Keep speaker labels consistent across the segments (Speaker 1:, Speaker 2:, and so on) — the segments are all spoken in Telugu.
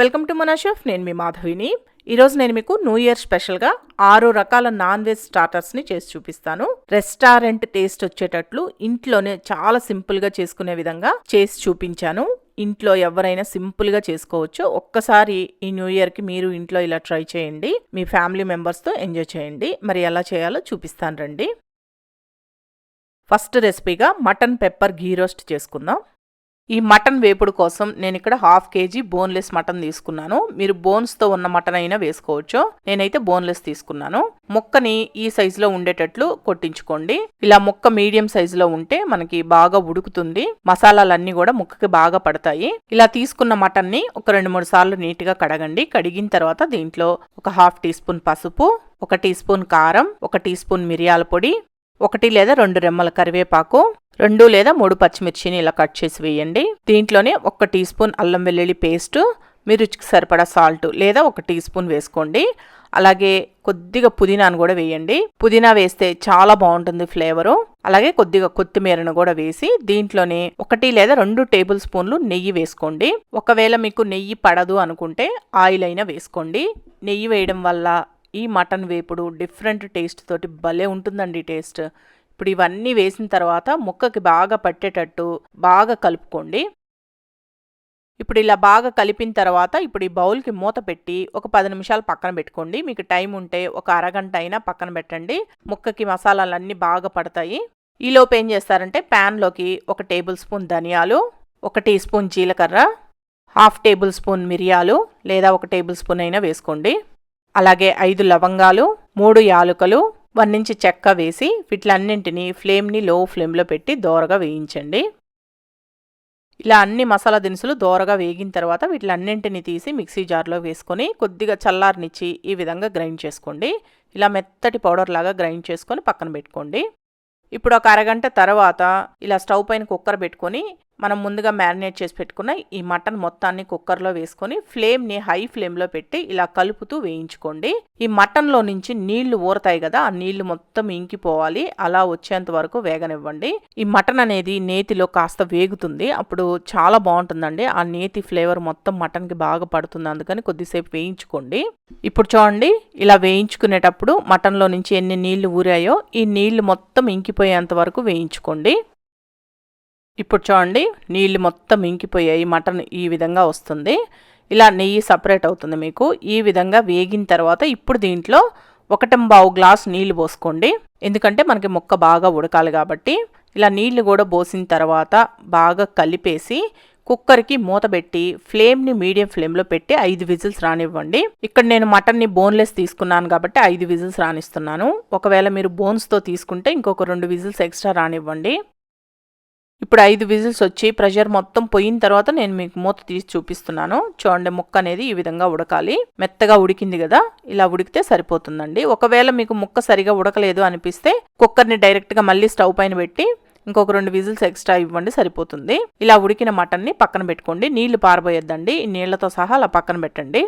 Speaker 1: వెల్కమ్ టు మన షెఫ్ నేను మీ మాధవిని. ఈరోజు నేను మీకు న్యూ ఇయర్ స్పెషల్గా ఆరు రకాల నాన్ వెజ్ స్టార్టర్స్ని చేసి చూపిస్తాను. రెస్టారెంట్ టేస్ట్ వచ్చేటట్లు ఇంట్లోనే చాలా సింపుల్గా చేసుకునే విధంగా చేసి చూపించాను. ఇంట్లో ఎవరైనా సింపుల్గా చేసుకోవచ్చు. ఒక్కసారి ఈ న్యూ ఇయర్కి మీరు ఇంట్లో ఇలా ట్రై చేయండి. మీ ఫ్యామిలీ మెంబర్స్తో ఎంజాయ్ చేయండి. మరి ఎలా చేయాలో చూపిస్తాను రండి. ఫస్ట్ రెసిపీగా మటన్ పెప్పర్ గీ రోస్ట్ చేసుకుందాం. ఈ మటన్ వేపుడు కోసం నేను ఇక్కడ హాఫ్ కేజీ బోన్లెస్ మటన్ తీసుకున్నాను. మీరు బోన్స్తో ఉన్న మటన్ అయినా వేసుకోవచ్చు. నేనైతే బోన్లెస్ తీసుకున్నాను. ముక్కని ఈ సైజులో ఉండేటట్లు కొట్టించుకోండి. ఇలా ముక్క మీడియం సైజులో ఉంటే మనకి బాగా ఉడుకుతుంది. మసాలాలన్నీ కూడా ముక్కకి బాగా పడతాయి. ఇలా తీసుకున్న మటన్ని ఒక రెండు మూడు సార్లు నీట్గా కడగండి. కడిగిన తర్వాత దీంట్లో ఒక హాఫ్ టీ స్పూన్ పసుపు ఒక టీ స్పూన్ కారం ఒక టీ స్పూన్ మిరియాల పొడి ఒకటి లేదా రెండు రెమ్మల కరివేపాకు రెండు లేదా మూడు పచ్చిమిర్చిని ఇలా కట్ చేసి వేయండి. దీంట్లోనే ఒక టీ స్పూన్ అల్లం వెల్లుల్లి పేస్ట్ మీ రుచికి సరిపడా సాల్ట్ లేదా ఒక టీ స్పూన్ వేసుకోండి. అలాగే కొద్దిగా పుదీనాను కూడా వేయండి. పుదీనా వేస్తే చాలా బాగుంటుంది ఫ్లేవరు. అలాగే కొద్దిగా కొత్తిమీరను కూడా వేసి దీంట్లోనే ఒకటి లేదా రెండు టేబుల్ స్పూన్లు నెయ్యి వేసుకోండి. ఒకవేళ మీకు నెయ్యి పడదు అనుకుంటే ఆయిల్ అయినా వేసుకోండి. నెయ్యి వేయడం వల్ల ఈ మటన్ వేపుడు డిఫరెంట్ టేస్ట్ తోటి భలే ఉంటుందండి టేస్ట్. ఇప్పుడు ఇవన్నీ వేసిన తర్వాత ముక్కకి బాగా పట్టేటట్టు బాగా కలుపుకోండి. ఇప్పుడు ఇలా బాగా కలిపిన తర్వాత ఇప్పుడు ఈ బౌల్కి మూత పెట్టి ఒక పది నిమిషాలు పక్కన పెట్టుకోండి. మీకు టైం ఉంటే ఒక అరగంట అయినా పక్కన పెట్టండి. ముక్కకి మసాలాలన్నీ బాగా పడతాయి. ఈలోపు ఏం చేస్తారంటే ప్యాన్లోకి ఒక టేబుల్ స్పూన్ ధనియాలు ఒక టీ స్పూన్ జీలకర్ర హాఫ్ టేబుల్ స్పూన్ మిరియాలు లేదా ఒక టేబుల్ స్పూన్ అయినా వేసుకోండి. అలాగే ఐదు లవంగాలు మూడు యాలుకలు వన్ ఇంచ్ చెక్క వేసి వీటిలన్నింటినీ ఫ్లేమ్ని లో ఫ్లేమ్లో పెట్టి దోరగా వేయించండి. ఇలా అన్ని మసాలా దినుసులు దోరగా వేగిన తర్వాత వీటిలన్నింటినీ తీసి మిక్సీ జార్లో వేసుకొని కొద్దిగా చల్లారనిచ్చి ఈ విధంగా గ్రైండ్ చేసుకోండి. ఇలా మెత్తటి పౌడర్ లాగా గ్రైండ్ చేసుకొని పక్కన పెట్టుకోండి. ఇప్పుడు ఒక అరగంట తర్వాత ఇలా స్టవ్ పైన కుక్కర్ పెట్టుకొని మనం ముందుగా మ్యారినేట్ చేసి పెట్టుకున్న ఈ మటన్ మొత్తాన్ని కుక్కర్లో వేసుకొని ఫ్లేమ్ని హై ఫ్లేమ్లో పెట్టి ఇలా కలుపుతూ వేయించుకోండి. ఈ మటన్లో నుంచి నీళ్ళు ఊరతాయి కదా ఆ నీళ్ళు మొత్తం ఇంకిపోవాలి. అలా వచ్చేంత వరకు వేగనివ్వండి. ఈ మటన్ అనేది నేతిలో కాస్త వేగుతుంది. అప్పుడు చాలా బాగుంటుందండి. ఆ నేతి ఫ్లేవర్ మొత్తం మటన్కి బాగా పడుతుంది. అందుకని కొద్దిసేపు వేయించుకోండి. ఇప్పుడు చూడండి ఇలా వేయించుకునేటప్పుడు మటన్లో నుంచి ఎన్ని నీళ్ళు ఊరాయో ఈ నీళ్ళు మొత్తం ఇంకిపోయేంత వరకు వేయించుకోండి. ఇప్పుడు చూడండి నీళ్ళు మొత్తం ఇంకిపోయాయి మటన్ ఈ విధంగా వస్తుంది. ఇలా నెయ్యి సపరేట్ అవుతుంది మీకు. ఈ విధంగా వేగిన తర్వాత ఇప్పుడు దీంట్లో ఒకటంబావు గ్లాస్ నీళ్ళు పోసుకోండి. ఎందుకంటే మనకి ముక్క బాగా ఉడకాలి కాబట్టి. ఇలా నీళ్ళు కూడా పోసిన తర్వాత బాగా కలిపేసి కుక్కర్కి మూత పెట్టి ఫ్లేమ్ని మీడియం ఫ్లేమ్లో పెట్టి ఐదు విజిల్స్ రానివ్వండి. ఇక్కడ నేను మటన్ని బోన్లెస్ తీసుకున్నాను కాబట్టి ఐదు విజిల్స్ రానిస్తున్నాను. ఒకవేళ మీరు బోన్స్తో తీసుకుంటే ఇంకొక రెండు విజిల్స్ ఎక్స్ట్రా రానివ్వండి. ఇప్పుడు ఐదు విజిల్స్ వచ్చి ప్రెషర్ మొత్తం పోయిన తర్వాత నేను మీకు మూత తీసి చూపిస్తున్నాను. చూడండి ముక్క అనేది ఈ విధంగా ఉడకాలి. మెత్తగా ఉడికింది కదా ఇలా ఉడికితే సరిపోతుందండి. ఒకవేళ మీకు ముక్క సరిగా ఉడకలేదు అనిపిస్తే కుక్కర్ని డైరెక్ట్గా మళ్ళీ స్టవ్ పైన పెట్టి ఇంకొక రెండు విజిల్స్ ఎక్స్ట్రా ఇవ్వండి సరిపోతుంది. ఇలా ఉడికిన మటన్ని పక్కన పెట్టుకోండి. నీళ్ళు పారబోయొద్దండి. ఈ నీళ్ళతో సహా అలా పక్కన పెట్టండి.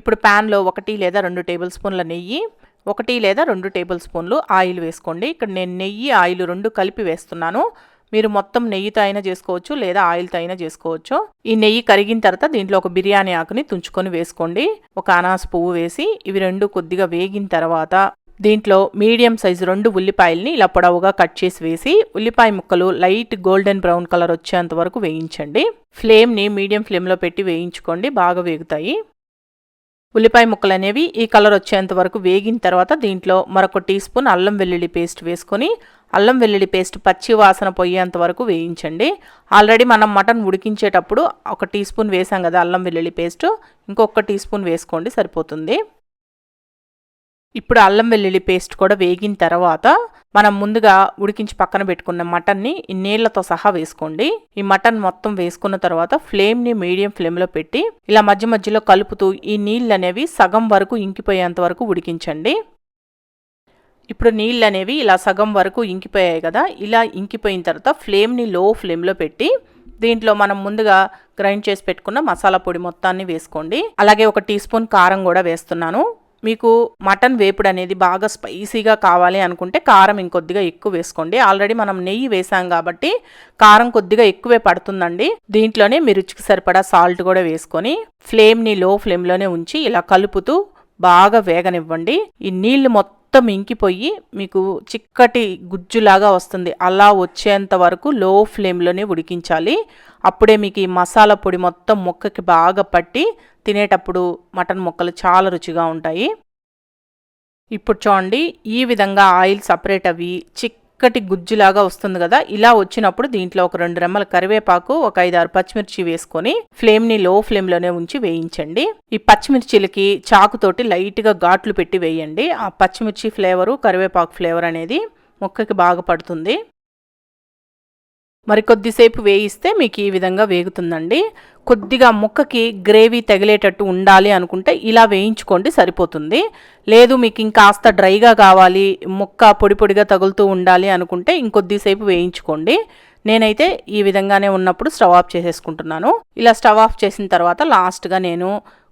Speaker 1: ఇప్పుడు ప్యాన్లో ఒకటి లేదా రెండు టేబుల్ స్పూన్ల నెయ్యి ఒకటి లేదా రెండు టేబుల్ స్పూన్లు ఆయిల్ వేసుకోండి. ఇక్కడ నేను నెయ్యి ఆయిల్ రెండు కలిపి వేస్తున్నాను. మీరు మొత్తం నెయ్యితో అయినా చేసుకోవచ్చు లేదా ఆయిల్తో అయినా చేసుకోవచ్చు. ఈ నెయ్యి కరిగిన తర్వాత దీంట్లో ఒక బిర్యానీ ఆకుని తుంచుకొని వేసుకోండి. ఒక అనాస పువ్వు వేసి ఇవి రెండు కొద్దిగా వేగిన తర్వాత దీంట్లో మీడియం సైజు రెండు ఉల్లిపాయల్ని ఇలా పొడవుగా కట్ చేసి వేసి ఉల్లిపాయ ముక్కలు లైట్ గోల్డెన్ బ్రౌన్ కలర్ వచ్చేంత వరకు వేయించండి. ఫ్లేమ్ని మీడియం ఫ్లేమ్లో పెట్టి వేయించుకోండి. బాగా వేగుతాయి. ఉల్లిపాయ ముక్కలు అనేవి ఈ కలర్ వచ్చేంత వరకు వేగిన తర్వాత దీంట్లో మరొక టీ స్పూన్ అల్లం వెల్లుల్లి పేస్ట్ వేసుకొని అల్లం వెల్లుల్లి పేస్ట్ పచ్చి వాసన పోయేంత వరకు వేయించండి. ఆల్రెడీ మనం మటన్ ఉడికించేటప్పుడు ఒక టీ స్పూన్ వేసాం కదా అల్లం వెల్లుల్లి పేస్ట్. ఇంకొక టీ స్పూన్ వేసుకోండి సరిపోతుంది. ఇప్పుడు అల్లం వెల్లుల్లి పేస్ట్ కూడా వేగిన తర్వాత మనం ముందుగా ఉడికించి పక్కన పెట్టుకున్న మటన్ని ఈ నీళ్ళతో సహా వేసుకోండి. ఈ మటన్ మొత్తం వేసుకున్న తర్వాత ఫ్లేమ్ని మీడియం ఫ్లేమ్లో పెట్టి ఇలా మధ్య మధ్యలో కలుపుతూ ఈ నీళ్ళు అనేవి సగం వరకు ఇంకిపోయేంత వరకు ఉడికించండి. ఇప్పుడు నీళ్ళు అనేవి ఇలా సగం వరకు ఇంకిపోయాయి కదా ఇలా ఇంకిపోయిన తర్వాత ఫ్లేమ్ని లో ఫ్లేమ్లో పెట్టి దీంట్లో మనం ముందుగా గ్రైండ్ చేసి పెట్టుకున్న మసాలా పొడి మొత్తాన్ని వేసుకోండి. అలాగే ఒక టీ స్పూన్ కారం కూడా వేస్తున్నాను. మీకు మటన్ వేపుడు అనేది బాగా స్పైసీగా కావాలి అనుకుంటే కారం ఇంకొద్దిగా ఎక్కువ వేసుకోండి. ఆల్రెడీ మనం నెయ్యి వేసాం కాబట్టి కారం కొద్దిగా ఎక్కువే పడుతుందండి. దీంట్లోనే మీ రుచికి సరిపడా సాల్ట్ కూడా వేసుకొని ఫ్లేమ్ని లో ఫ్లేమ్లోనే ఉంచి ఇలా కలుపుతూ బాగా వేగనివ్వండి. ఈ నీళ్ళు మొత్తం మొత్తం ఇంకిపోయి మీకు చిక్కటి గుజ్జులాగా వస్తుంది. అలా వచ్చేంత వరకు లో ఫ్లేమ్లోనే ఉడికించాలి. అప్పుడే మీకు ఈ మసాలా పొడి మొత్తం ముక్కకి బాగా పట్టి తినేటప్పుడు మటన్ ముక్కలు చాలా రుచిగా ఉంటాయి. ఇప్పుడు చూడండి ఈ విధంగా ఆయిల్ సపరేట్ అవి చిక్ చిక్కటి గుజ్జులాగా వస్తుంది కదా ఇలా వచ్చినప్పుడు దీంట్లో ఒక రెండు రెమ్మల కరివేపాకు ఒక ఐదారు పచ్చిమిర్చి వేసుకొని ఫ్లేమ్ని లో ఫ్లేమ్లోనే ఉంచి వేయించండి. ఈ పచ్చిమిర్చిలకి చాకుతోటి లైట్గా ఘాట్లు పెట్టి వేయండి. ఆ పచ్చిమిర్చి ఫ్లేవరు కరివేపాకు ఫ్లేవర్ అనేది ముక్కకి బాగా పడుతుంది. మరి కొద్దిసేపు వేయిస్తే మీకు ఈ విధంగా వేగుతుందండి. కొద్దిగా ముక్కకి గ్రేవీ తగిలేటట్టు ఉండాలి అనుకుంటే ఇలా వేయించుకోండి సరిపోతుంది. లేదు మీకు ఇంకాస్త డ్రైగా కావాలి ముక్క పొడి పొడిగా తగులుతూ ఉండాలి అనుకుంటే ఇంకొద్దిసేపు వేయించుకోండి. నేనైతే ఈ విధంగానే ఉన్నప్పుడు స్టవ్ ఆఫ్ చేసేసుకుంటున్నాను. ఇలా స్టవ్ ఆఫ్ చేసిన తర్వాత లాస్ట్గా నేను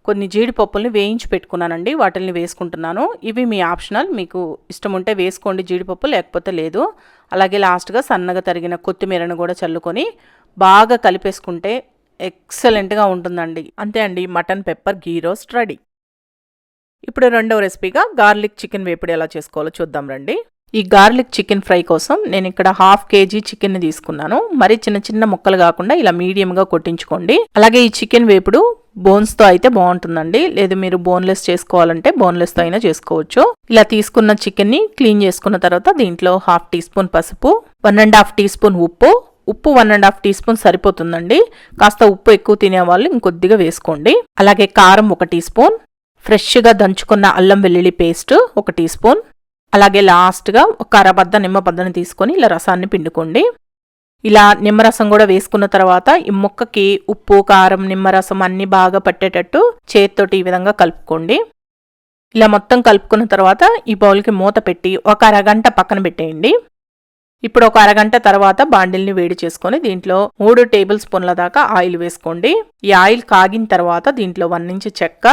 Speaker 1: కొన్ని జీడిపప్పుల్ని వేయించి పెట్టుకున్నానండి వాటిని వేసుకుంటున్నాను. ఇవి మీ ఆప్షనల్ మీకు ఇష్టం ఉంటే వేసుకోండి జీడిపప్పు లేకపోతే లేదు. అలాగే లాస్ట్గా సన్నగా తరిగిన కొత్తిమీరను కూడా చల్లుకొని బాగా కలిపేసుకుంటే ఎక్సలెంట్గా ఉంటుందండి. అంతే అండి mutton pepper ghee roast ready. ఇప్పుడు రెండవ రెసిపీగా గార్లిక్ చికెన్ వేపుడు ఎలా చేసుకోవాలో చూద్దాం రండి. ఈ గార్లిక్ చికెన్ ఫ్రై కోసం నేను ఇక్కడ హాఫ్ కేజీ చికెన్ని తీసుకున్నాను. మరి చిన్న చిన్న ముక్కలు కాకుండా ఇలా మీడియంగా కొట్టించుకోండి. అలాగే ఈ చికెన్ వేపుడు బోన్స్తో అయితే బాగుంటుందండి. లేదు మీరు బోన్లెస్ చేసుకోవాలంటే బోన్లెస్తో అయినా చేసుకోవచ్చు. ఇలా తీసుకున్న చికెన్ని క్లీన్ చేసుకున్న తర్వాత దీంట్లో హాఫ్ టీ స్పూన్ పసుపు one and half teaspoon ఉప్పు ఉప్పు one and half teaspoon సరిపోతుందండి. కాస్త ఉప్పు ఎక్కువ తినేవాళ్ళు ఇంకొద్దిగా వేసుకోండి. అలాగే కారం ఒక టీ స్పూన్. ఫ్రెష్గా దంచుకున్న అల్లం వెల్లుల్లి పేస్ట్ ఒక టీ స్పూన్. అలాగే లాస్ట్గా ఒక అరబద్ద నిమ్మబద్దని తీసుకొని ఇలా రసాన్ని పిండుకోండి. ఇలా నిమ్మరసం కూడా వేసుకున్న తర్వాత ఈ ముక్కకి ఉప్పు కారం నిమ్మరసం అన్నీ బాగా పట్టేటట్టు చేతితోటి ఈ విధంగా కలుపుకోండి. ఇలా మొత్తం కలుపుకున్న తర్వాత ఈ బౌల్కి మూత పెట్టి ఒక అరగంట పక్కన పెట్టేయండి. ఇప్పుడు ఒక అరగంట తర్వాత బాండిల్ని వేడి చేసుకొని దీంట్లో మూడు టేబుల్ స్పూన్ల దాకా ఆయిల్ వేసుకోండి. ఈ ఆయిల్ కాగిన తర్వాత దీంట్లో వన్ ఇంచ్ చెక్క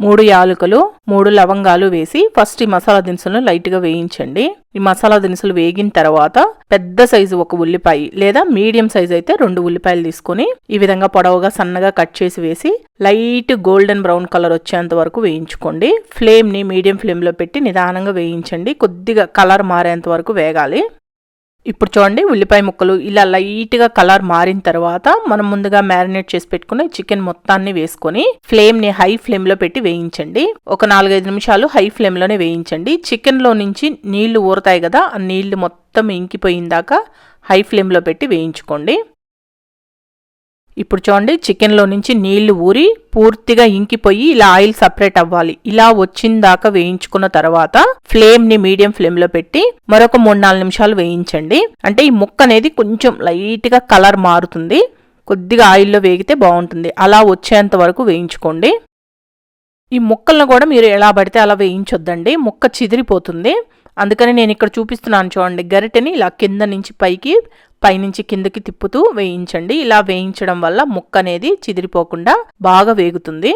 Speaker 1: మూడు యాలకులు మూడు లవంగాలు వేసి ఫస్ట్ ఈ మసాలా దినుసులను లైట్గా వేయించండి. ఈ మసాలా దినుసులు వేగిన తర్వాత పెద్ద సైజు ఒక ఉల్లిపాయ లేదా మీడియం సైజు అయితే రెండు ఉల్లిపాయలు తీసుకొని ఈ విధంగా పొడవుగా సన్నగా కట్ చేసి వేసి లైట్ గోల్డెన్ బ్రౌన్ కలర్ వచ్చేంత వరకు వేయించుకోండి. ఫ్లేమ్ని మీడియం ఫ్లేమ్లో పెట్టి నిదానంగా వేయించండి. కొద్దిగా కలర్ మారేంత వరకు వేగాలి. ఇప్పుడు చూడండి ఉల్లిపాయ ముక్కలు ఇలా లైట్గా కలర్ మారిన తర్వాత మనం ముందుగా మ్యారినేట్ చేసి పెట్టుకున్న చికెన్ మొత్తాన్ని వేసుకొని ఫ్లేమ్ని హై ఫ్లేమ్లో పెట్టి వేయించండి. ఒక నాలుగైదు నిమిషాలు హై ఫ్లేమ్లోనే వేయించండి. చికెన్లో నుంచి నీళ్ళు ఊరతాయి కదా ఆ నీళ్ళు మొత్తం ఇంకిపోయిందాక హై ఫ్లేమ్లో పెట్టి వేయించుకోండి. ఇప్పుడు చూడండి చికెన్లో నుంచి నీళ్ళు ఊరి పూర్తిగా ఇంకిపోయి ఇలా ఆయిల్ సపరేట్ అవ్వాలి. ఇలా వచ్చిందాకా వేయించుకున్న తర్వాత ఫ్లేమ్ని మీడియం ఫ్లేమ్లో పెట్టి మరొక మూడు నాలుగు నిమిషాలు వేయించండి. అంటే ఈ ముక్క అనేది కొంచెం లైట్గా కలర్ మారుతుంది. కొద్దిగా ఆయిల్లో వేగితే బాగుంటుంది. అలా వచ్చేంత వరకు వేయించుకోండి. ఈ ముక్కలను కూడా మీరు ఎలా పడితే అలా వేయించొద్దండి. ముక్క చిదిరిపోతుంది. అందుకని నేను ఇక్కడ చూపిస్తున్నాను చూడండి గరిటెని ఇలా కింద నుంచి పైకి పైనుంచి కిందకి తిప్పుతూ వేయించండి. ఇలా వేయించడం వల్ల ముక్క అనేది చిదిరిపోకుండా బాగా వేగుతుంది.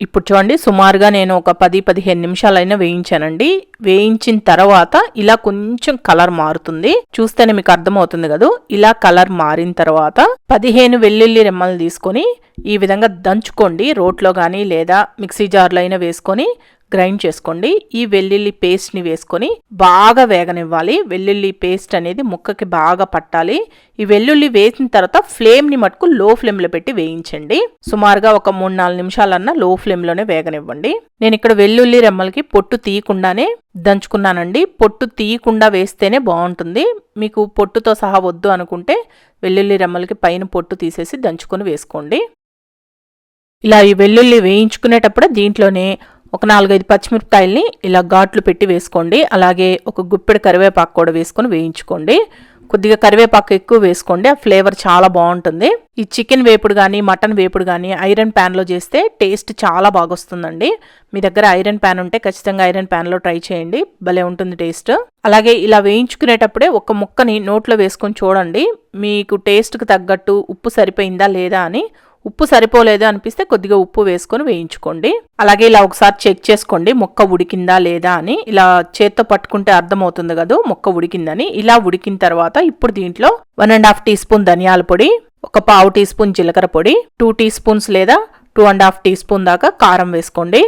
Speaker 1: ఇప్పుడు చూడండి సుమారుగా నేను ఒక పది పదిహేను నిమిషాలైనా వేయించానండి. వేయించిన తర్వాత ఇలా కొంచెం కలర్ మారుతుంది. చూస్తేనే మీకు అర్థమవుతుంది కదా? ఇలా కలర్ మారిన తర్వాత పదిహేను వెల్లుల్లి రెమ్మలు తీసుకొని ఈ విధంగా దంచుకోండి. రోట్లో కానీ లేదా మిక్సీ జార్లో అయినా వేసుకొని గ్రైండ్ చేసుకోండి. ఈ వెల్లుల్లి పేస్ట్ని వేసుకొని బాగా వేగనివ్వాలి. వెల్లుల్లి పేస్ట్ అనేది ముక్కకి బాగా పట్టాలి. ఈ వెల్లుల్లి వేసిన తర్వాత ఫ్లేమ్ని మటుకు లో ఫ్లేమ్లో పెట్టి వేయించండి. సుమారుగా ఒక మూడు నాలుగు నిమిషాలన్నా లో ఫ్లేమ్లోనే వేగనివ్వండి. నేను ఇక్కడ వెల్లుల్లి రెమ్మలకి పొట్టు తీయకుండానే దంచుకున్నానండి. పొట్టు తీయకుండా వేస్తేనే బాగుంటుంది. మీకు పొట్టుతో సహా వద్దు అనుకుంటే వెల్లుల్లి రెమ్మలకి పైన పొట్టు తీసేసి దంచుకొని వేసుకోండి. ఇలా ఈ వెల్లుల్లి వేయించుకునేటప్పుడు దీంట్లోనే ఒక నాలుగైదు పచ్చిమిరపకాయల్ని ఇలా ఘాట్లు పెట్టి వేసుకోండి. అలాగే ఒక గుప్పెడు కరివేపాకు కూడా వేసుకొని వేయించుకోండి. కొద్దిగా కరివేపాకు ఎక్కువ వేసుకోండి. ఆ ఫ్లేవర్ చాలా బాగుంటుంది. ఈ చికెన్ వేపుడు కానీ మటన్ వేపుడు కానీ ఐరన్ ప్యాన్లో చేస్తే టేస్ట్ చాలా బాగొస్తుందండి. మీ దగ్గర ఐరన్ ప్యాన్ ఉంటే ఖచ్చితంగా ఐరన్ ప్యాన్లో ట్రై చేయండి. భలే ఉంటుంది టేస్ట్. అలాగే ఇలా వేయించుకునేటప్పుడే ఒక ముక్కని నోట్లో వేసుకొని చూడండి. మీకు టేస్ట్కి తగ్గట్టు ఉప్పు సరిపోయిందా లేదా అని ఉప్పు సరిపోలేదు అనిపిస్తే కొద్దిగా ఉప్పు వేసుకొని వేయించుకోండి. అలాగే ఇలా ఒకసారి చెక్ చేసుకోండి ముక్క ఉడికిందా లేదా అని. ఇలా చేత్తో పట్టుకుంటే అర్థమవుతుంది కదా ముక్క ఉడికిందని. ఇలా ఉడికిన తర్వాత ఇప్పుడు దీంట్లో one and half teaspoon ధనియాల పొడి ఒక పావు టీ స్పూన్ జీలకర్ర పొడి టూ టీ స్పూన్స్ లేదా two and half teaspoon దాకా కారం వేసుకోండి.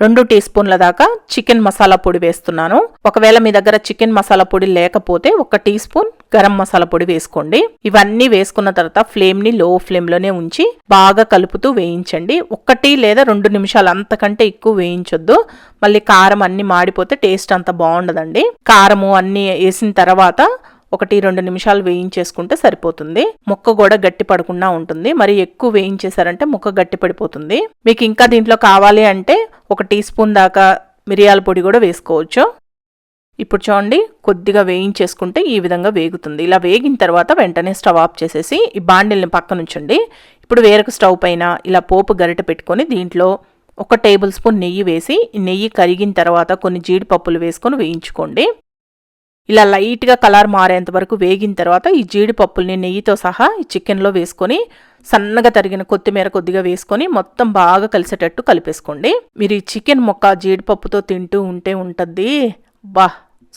Speaker 1: రెండు టీ స్పూన్ల దాకా చికెన్ మసాలా పొడి వేస్తున్నాను. ఒకవేళ మీ దగ్గర చికెన్ మసాలా పొడి లేకపోతే ఒక టీ స్పూన్ గరం మసాలా పొడి వేసుకోండి. ఇవన్నీ వేసుకున్న తర్వాత ఫ్లేమ్ని లో ఫ్లేమ్లోనే ఉంచి బాగా కలుపుతూ వేయించండి. ఒకటి లేదా రెండు నిమిషాలు అంతకంటే ఎక్కువ వేయించొద్దు. మళ్ళీ కారం అన్ని మాడిపోతే టేస్ట్ అంత బాగుండదండి. కారము అన్ని వేసిన తర్వాత ఒకటి రెండు నిమిషాలు వేయించేసుకుంటే సరిపోతుంది. ముక్క కూడా గట్టి పడకుండా ఉంటుంది. మరి ఎక్కువ వేయించేసారంటే ముక్క గట్టి పడిపోతుంది. మీకు ఇంకా దీంట్లో కావాలి అంటే ఒక టీ స్పూన్ దాకా మిరియాల పొడి కూడా వేసుకోవచ్చు. ఇప్పుడు చూడండి కొద్దిగా వేయించేసుకుంటే ఈ విధంగా వేగుతుంది. ఇలా వేగిన తర్వాత వెంటనే స్టవ్ ఆఫ్ చేసేసి ఈ బాండిల్ని పక్కన ఉంచండి. ఇప్పుడు వేరొక స్టవ్ పైన ఇలా పోపు గరిట పెట్టుకొని దీంట్లో ఒక టేబుల్ స్పూన్ నెయ్యి వేసి నెయ్యి కరిగిన తర్వాత కొన్ని జీడిపప్పులు వేసుకొని వేయించుకోండి. ఇలా లైట్గా కలర్ మారేంత వరకు వేగిన తర్వాత ఈ జీడిపప్పుల్ని నెయ్యితో సహా ఈ చికెన్లో వేసుకొని సన్నగా తరిగిన కొత్తిమీర కొద్దిగా వేసుకొని మొత్తం బాగా కలిసేటట్టు కలిపేసుకోండి. మీరు ఈ చికెన్ మొక్క జీడిపప్పుతో తింటూ ఉంటే ఉంటుంది బా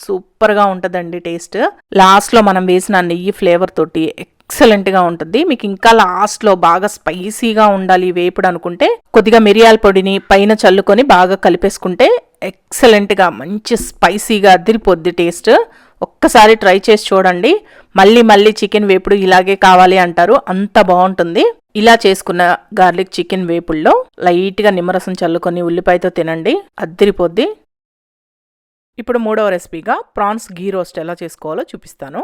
Speaker 1: సూపర్గా ఉంటుందండి టేస్ట్. లాస్ట్లో మనం వేసిన నెయ్యి ఫ్లేవర్ తోటి ఎక్సలెంట్గా ఉంటుంది. మీకు ఇంకా లాస్ట్లో బాగా స్పైసీగా ఉండాలి వేపుడు అనుకుంటే కొద్దిగా మిరియాల పొడిని పైన చల్లుకొని బాగా కలిపేసుకుంటే ఎక్సలెంట్గా మంచి స్పైసీగా అదిరిపోద్ది టేస్ట్. ఒక్కసారి ట్రై చేసి చూడండి. మళ్ళీ మళ్ళీ చికెన్ వేపుడు ఇలాగే కావాలి అంటారు. అంత బాగుంటుంది. ఇలా చేసుకున్న గార్లిక్ చికెన్ వేపుల్లో లైట్గా నిమ్మరసం చల్లుకొని ఉల్లిపాయతో తినండి. అద్దిరిపోద్ది ఇప్పుడు మూడవ రెసిపీగా ప్రాన్స్ గీ రోస్ట్ ఎలా చేసుకోవాలో చూపిస్తాను.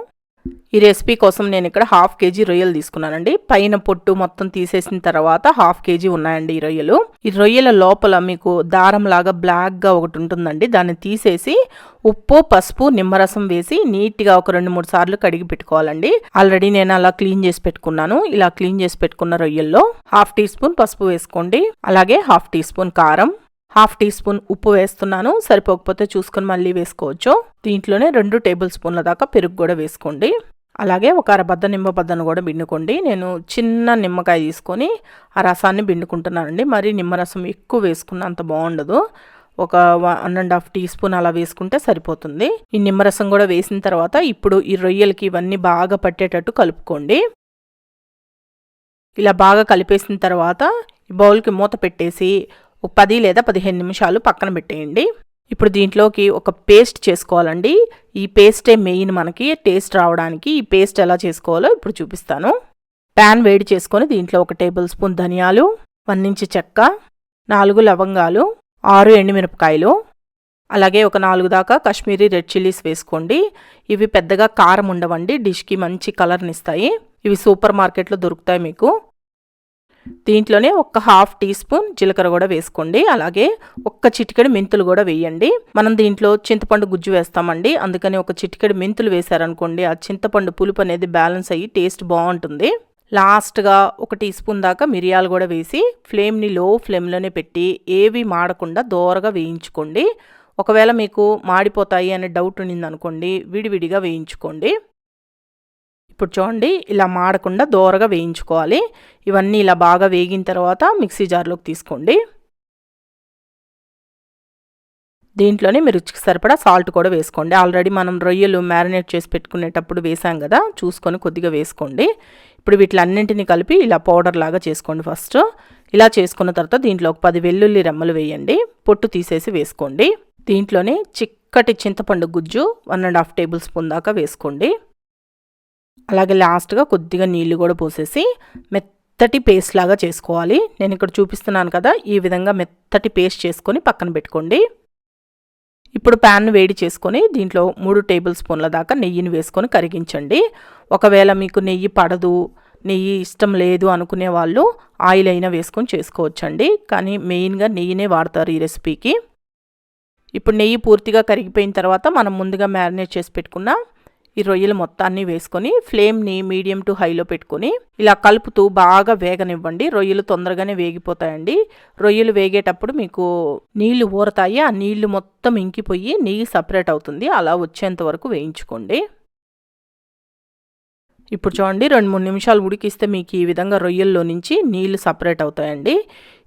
Speaker 1: ఈ రెసిపీ కోసం నేను ఇక్కడ హాఫ్ కేజీ రొయ్యలు తీసుకున్నానండి. పైన పొట్టు మొత్తం తీసేసిన తర్వాత హాఫ్ కేజీ ఉన్నాయండి ఈ రొయ్యలు. ఈ రొయ్యల లోపల మీకు దారం లాగా బ్లాక్గా ఒకటి ఉంటుందండి. దాన్ని తీసేసి ఉప్పు పసుపు నిమ్మరసం వేసి నీట్గా ఒక రెండు మూడు సార్లు కడిగి పెట్టుకోవాలండి. ఆల్రెడీ నేను అలా క్లీన్ చేసి పెట్టుకున్నాను. ఇలా క్లీన్ చేసి పెట్టుకున్న రొయ్యల్లో హాఫ్ టీ స్పూన్ పసుపు వేసుకోండి. అలాగే హాఫ్ టీ స్పూన్ కారం హాఫ్ టీ స్పూన్ ఉప్పు వేస్తున్నాను సరిపోకపోతే చూసుకొని మళ్ళీ వేసుకోవచ్చు. దీంట్లోనే రెండు టేబుల్ స్పూన్ల దాకా పెరుగు కూడా వేసుకోండి. అలాగే ఒక అరబద్ద నిమ్మబద్దను కూడా బిండుకోండి నేను చిన్న నిమ్మకాయ తీసుకొని ఆ రసాన్ని బిండుకుంటున్నానండి మరి నిమ్మరసం ఎక్కువ వేసుకున్న అంత బాగుండదు. ఒక one and half teaspoon అలా వేసుకుంటే సరిపోతుంది. ఈ నిమ్మరసం కూడా వేసిన తర్వాత ఇప్పుడు ఈ రొయ్యలకి ఇవన్నీ బాగా పట్టేటట్టు కలుపుకోండి. ఇలా బాగా కలిపేసిన తర్వాత ఈ బౌల్కి మూత పెట్టేసి పది లేదా పదిహేను నిమిషాలు పక్కన పెట్టేయండి. ఇప్పుడు దీంట్లోకి ఒక పేస్ట్ చేసుకోవాలండి. ఈ పేస్టే మెయిన్ మనకి టేస్ట్ రావడానికి ఈ పేస్ట్ ఎలా చేసుకోవాలో ఇప్పుడు చూపిస్తాను. ప్యాన్ వేడి చేసుకొని దీంట్లో ఒక టేబుల్ స్పూన్ ధనియాలు వన్ ఇంచు చెక్క నాలుగు లవంగాలు ఆరు ఎండుమిరపకాయలు అలాగే ఒక నాలుగు దాకా కాశ్మీరీ రెడ్ చిల్లీస్ వేసుకోండి. ఇవి పెద్దగా కారం ఉండవండి డిష్కి మంచి కలర్నిస్తాయి. ఇవి సూపర్ మార్కెట్లో దొరుకుతాయి మీకు. దీంట్లోనే ఒక హాఫ్ టీ స్పూన్ జీలకర్ర కూడా వేసుకోండి. అలాగే ఒక్క చిటికెడు మెంతులు కూడా వేయండి. మనం దీంట్లో చింతపండు గుజ్జు వేస్తామండి. అందుకని ఒక చిటికెడు మెంతులు వేశారనుకోండి ఆ చింతపండు పులుపు అనేది బ్యాలెన్స్ అయ్యి టేస్ట్ బాగుంటుంది. లాస్ట్గా ఒక టీ స్పూన్ దాకా మిరియాలు కూడా వేసి ఫ్లేమ్ని లో ఫ్లేమ్లోనే పెట్టి ఏవి మాడకుండా దోరగా వేయించుకోండి. ఒకవేళ మీకు మాడిపోతాయి అనే డౌట్ ఉండిందనుకోండి విడివిడిగా వేయించుకోండి. ఇప్పుడు చూడండి ఇలా మాడకుండా దోరగా వేయించుకోవాలి. ఇవన్నీ ఇలా బాగా వేగిన తర్వాత మిక్సీ జార్లోకి తీసుకోండి. దీంట్లోనే మీరు రుచికి సరిపడా సాల్ట్ కూడా వేసుకోండి. ఆల్రెడీ మనం రొయ్యలు మ్యారినేట్ చేసి పెట్టుకునేటప్పుడు వేసాం కదా చూసుకొని కొద్దిగా వేసుకోండి. ఇప్పుడు వీటిలన్నింటినీ కలిపి ఇలా పౌడర్ లాగా చేసుకోండి ఫస్ట్. ఇలా చేసుకున్న తర్వాత దీంట్లో ఒక పది వెల్లుల్లి రెమ్మలు వేయండి. పొట్టు తీసేసి వేసుకోండి. దీంట్లోనే చిక్కటి చింతపండు గుజ్జు one and half tablespoon దాకా వేసుకోండి. అలాగే లాస్ట్గా కొద్దిగా నీళ్ళు కూడా పోసేసి మెత్తటి పేస్ట్ లాగా చేసుకోవాలి. నేను ఇక్కడ చూపిస్తున్నాను కదా ఈ విధంగా మెత్తటి పేస్ట్ చేసుకొని పక్కన పెట్టుకోండి. ఇప్పుడు ప్యాన్ వేడి చేసుకొని దీంట్లో మూడు టేబుల్ స్పూన్ల దాకా నెయ్యిని వేసుకొని కరిగించండి. ఒకవేళ మీకు నెయ్యి పడదు నెయ్యి ఇష్టం లేదు అనుకునే వాళ్ళు ఆయిల్ అయినా వేసుకొని చేసుకోవచ్చండి. కానీ మెయిన్గా నెయ్యినే వాడతారు ఈ రెసిపీకి. ఇప్పుడు నెయ్యి పూర్తిగా కరిగిపోయిన తర్వాత మనం ముందుగా మ్యారినేట్ చేసి పెట్టుకున్న ఈ రొయ్యలు మొత్తాన్ని వేసుకొని ఫ్లేమ్ని మీడియం టు హైలో పెట్టుకొని ఇలా కలుపుతూ బాగా వేగనివ్వండి. రొయ్యలు తొందరగానే వేగిపోతాయండి. రొయ్యలు వేగేటప్పుడు మీకు నీళ్ళు ఊరతాయి. ఆ నీళ్ళు మొత్తం ఇంకిపోయి నెయ్యి సపరేట్ అవుతుంది. అలా వచ్చేంత వరకు వేయించుకోండి. ఇప్పుడు చూడండి రెండు మూడు నిమిషాలు ఉడికిస్తే మీకు ఈ విధంగా రొయ్యల్లో నుంచి నీళ్ళు సపరేట్ అవుతాయండి.